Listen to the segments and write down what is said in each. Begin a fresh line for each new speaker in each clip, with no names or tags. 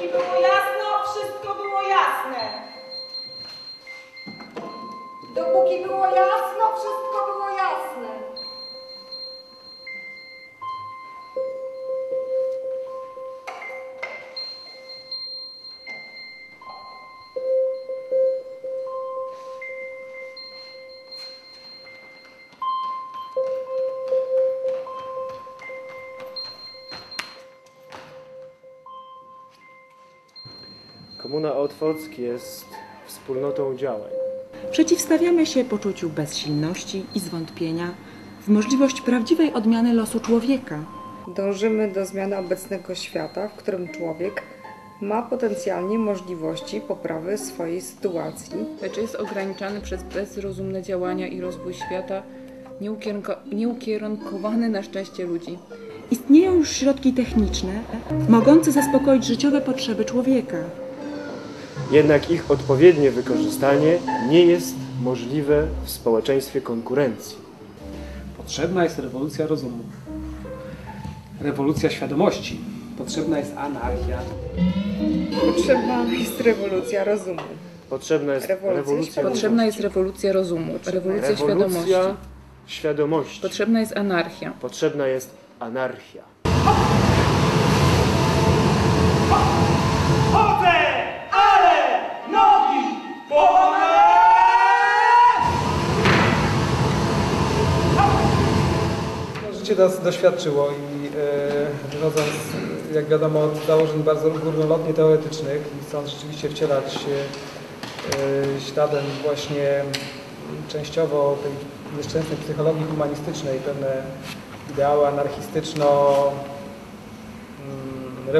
Dopóki było jasno, wszystko było jasne.
Dopóki było jasno, wszystko
Komuna Otwock jest wspólnotą działań.
Przeciwstawiamy się poczuciu bezsilności i zwątpienia w możliwość prawdziwej odmiany losu człowieka.
Dążymy do zmiany obecnego świata, w którym człowiek ma potencjalnie możliwości poprawy swojej sytuacji.
lecz jest ograniczany przez bezrozumne działania i rozwój świata, nieukierunko- nieukierunkowany na szczęście ludzi.
Istnieją już środki techniczne mogące zaspokoić życiowe potrzeby człowieka.
Jednak ich odpowiednie wykorzystanie nie jest możliwe w społeczeństwie konkurencji.
Potrzebna jest rewolucja rozumu. Rewolucja świadomości. Potrzebna jest anarchia.
Potrzebna jest rewolucja rozumu.
Potrzebna jest
Rewolucja
rewolucja,
świadomości.
Potrzebna jest rewolucja rozumu, rewolucja świadomości.
rewolucja świadomości.
Potrzebna jest anarchia.
Potrzebna jest anarchia.
Chodzę,
życie nas doświadczyło i e, wychodząc, jak wiadomo, od założeń bardzo górnolotnie teoretycznych i chcąc rzeczywiście wcielać e, śladem właśnie częściowo tej nieszczęsnej psychologii humanistycznej, pewne ideały anarchistyczno mm,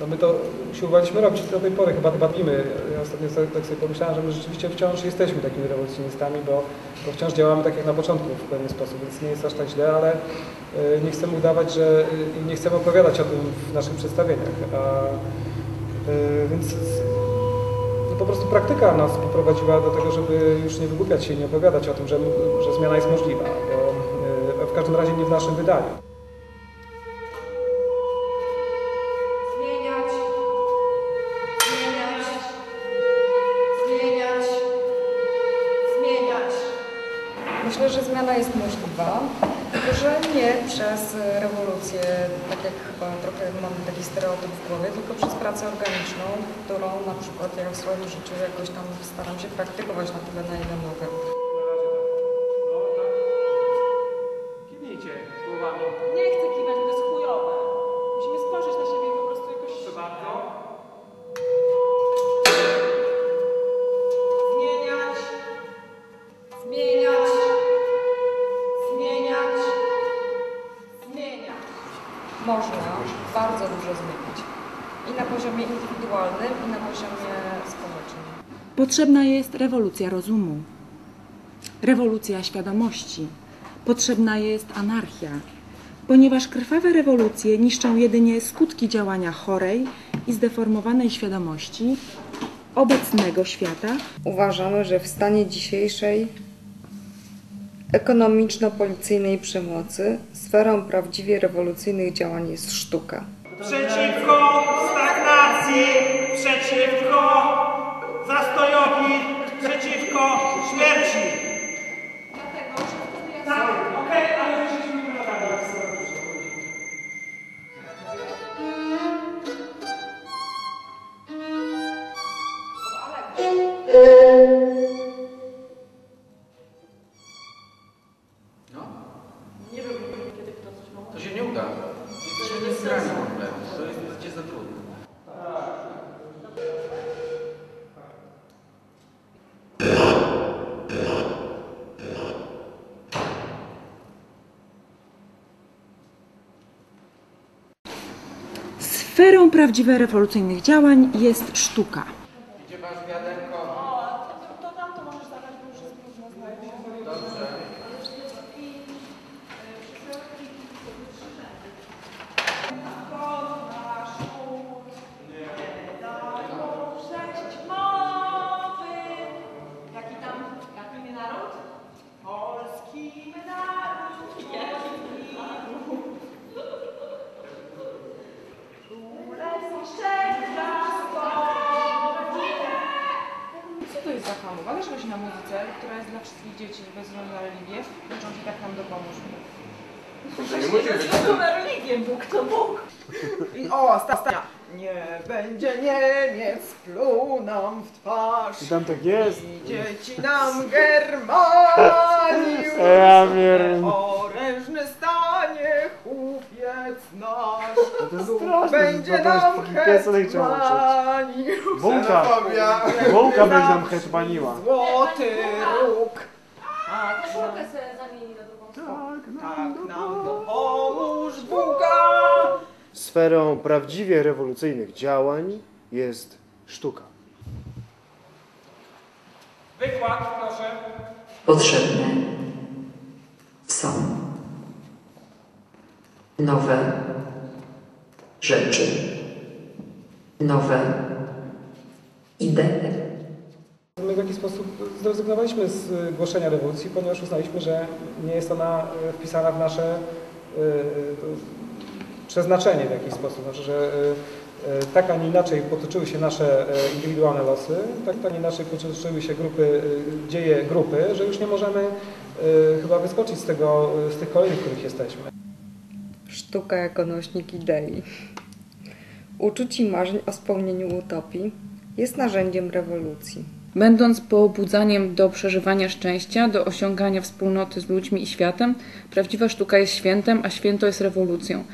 no my to usiłowaliśmy robić do tej pory, chyba chyba bimy. Ja ostatnio tak sobie pomyślałem, że my rzeczywiście wciąż jesteśmy takimi rewolucjonistami, bo, bo wciąż działamy tak jak na początku w pewien sposób, więc nie jest aż tak źle, ale y, nie chcemy udawać, że y, nie chcemy opowiadać o tym w naszych przedstawieniach. A, y, więc no, po prostu praktyka nas poprowadziła do tego, żeby już nie wygłupiać się i nie opowiadać o tym, że, że zmiana jest możliwa, bo w każdym razie nie w naszym wydaniu.
Myślę, że zmiana jest możliwa, tylko że nie przez rewolucję, tak jak chyba trochę mamy taki stereotyp w głowie, tylko przez pracę organiczną, którą na przykład ja w swoim życiu jakoś tam staram się praktykować na tyle, na ile mogę. Można bardzo dużo zmienić. I na poziomie indywidualnym, i na poziomie społecznym.
Potrzebna jest rewolucja rozumu, rewolucja świadomości. Potrzebna jest anarchia, ponieważ krwawe rewolucje niszczą jedynie skutki działania chorej i zdeformowanej świadomości obecnego świata
Uważamy, że w stanie dzisiejszej ekonomiczno-policyjnej przemocy sferą prawdziwie rewolucyjnych działań jest sztuka.
Przeciwko stagnacji, przeciwko zastojowi, przeciwko śmierci.
Sferą prawdziwie rewolucyjnych działań jest sztuka.
dzieci bez względu na religię, uczą się tak nam dopomóż.
Nie musi być.
Na religię, Bóg to Bóg.
I o, ostatnia. Nie będzie Niemiec, pluł nam w twarz.
I tam tak jest.
I dzieci nam Germaniu.
Ja wiem.
Orężny stanie chłopiec nasz.
No to jest straszne.
Będzie nam hetmanił.
Bułka. Bułka będzie nam hetmaniła.
Złoty róg.
A, koszulkę sobie zamieni na drugą stronę.
Tak nam dopomóż Buga.
Sferą prawdziwie rewolucyjnych działań jest sztuka.
Wykład, proszę.
Potrzebne są nowe rzeczy, nowe idee.
My w jakiś sposób zrezygnowaliśmy z y, głoszenia rewolucji, ponieważ uznaliśmy, że nie jest ona y, wpisana w nasze y, przeznaczenie w jakiś sposób. Znaczy, że tak, a nie inaczej potoczyły się nasze indywidualne losy, tak, a nie inaczej potoczyły się grupy, dzieje grupy, że już nie możemy chyba wyskoczyć z, tego, z tych kolejnych, w których jesteśmy.
Sztuka jako nośnik idei. Uczuć i marzeń o spełnieniu utopii jest narzędziem rewolucji.
Będąc pobudzaniem do przeżywania szczęścia, do osiągania wspólnoty z ludźmi i światem, prawdziwa sztuka jest świętem, a święto jest rewolucją.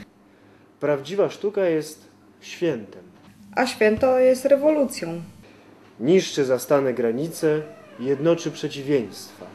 Prawdziwa sztuka jest świętem.
A święto jest rewolucją.
Niszczy zastane granice, jednoczy przeciwieństwa.